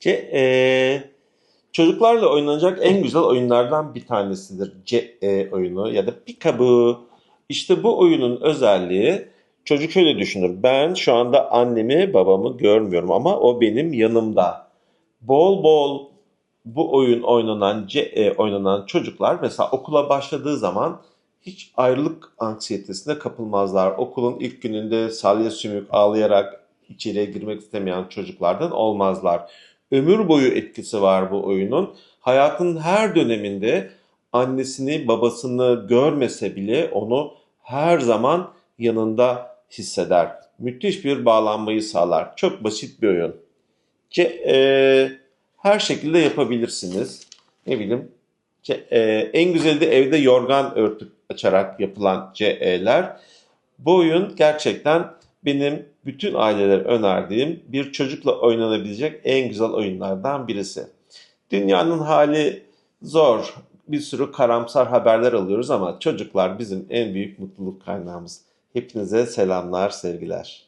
Ce, e, çocuklarla oynanacak en güzel oyunlardan bir tanesidir C e, oyunu ya da Peekaboo. İşte bu oyunun özelliği çocuk şöyle düşünür. Ben şu anda annemi babamı görmüyorum ama o benim yanımda. Bol bol bu oyun oynanan C, e, oynanan çocuklar mesela okula başladığı zaman hiç ayrılık anksiyetesine kapılmazlar. Okulun ilk gününde salya sümük ağlayarak içeriye girmek istemeyen çocuklardan olmazlar. Ömür boyu etkisi var bu oyunun. Hayatın her döneminde annesini babasını görmese bile onu her zaman yanında hisseder. Müthiş bir bağlanmayı sağlar. Çok basit bir oyun. Ce, e, her şekilde yapabilirsiniz. Ne bileyim Ce- e, en güzeli de evde yorgan örtüp açarak yapılan CE'ler. Bu oyun gerçekten benim bütün ailelere önerdiğim bir çocukla oynanabilecek en güzel oyunlardan birisi. Dünyanın hali zor. Bir sürü karamsar haberler alıyoruz ama çocuklar bizim en büyük mutluluk kaynağımız. Hepinize selamlar, sevgiler.